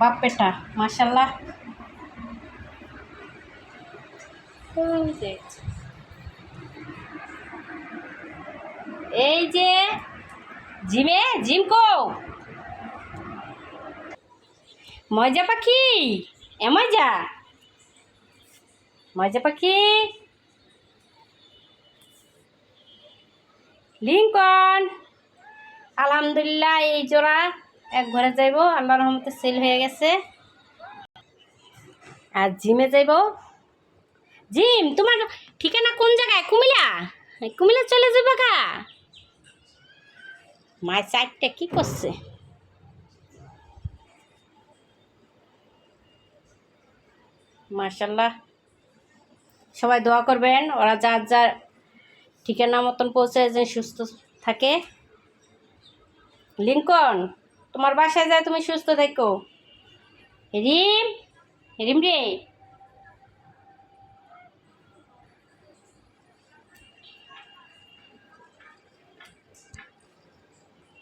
বাপ্পেটা মার্শাল্লাহ এই যে, জিমে, জিম কো মজা পাখি, এ মজা মজা পাখি। লিঙ্কন আলহামদুলিল্লাহ, এই জোড়া এক ঘরে যাইব আল্লাহ রহমতে সেল হয়ে গেছে। আর জিমে যাইব। জিম, তোমার ঠিকানা কোন জায়গায়? কুমিল্লা? কুমিলা চলে যাব গা। মায়ের চারটে কি করছে? মার্শাল্লাহ সবাই দোয়া করবেন, ওরা যার যার ঠিকানা মতন পৌঁছে যেন সুস্থ থাকে। লিঙ্কন তোমার বাসায় যায় তুমি সুস্থ থেকো। রিম রিম রে।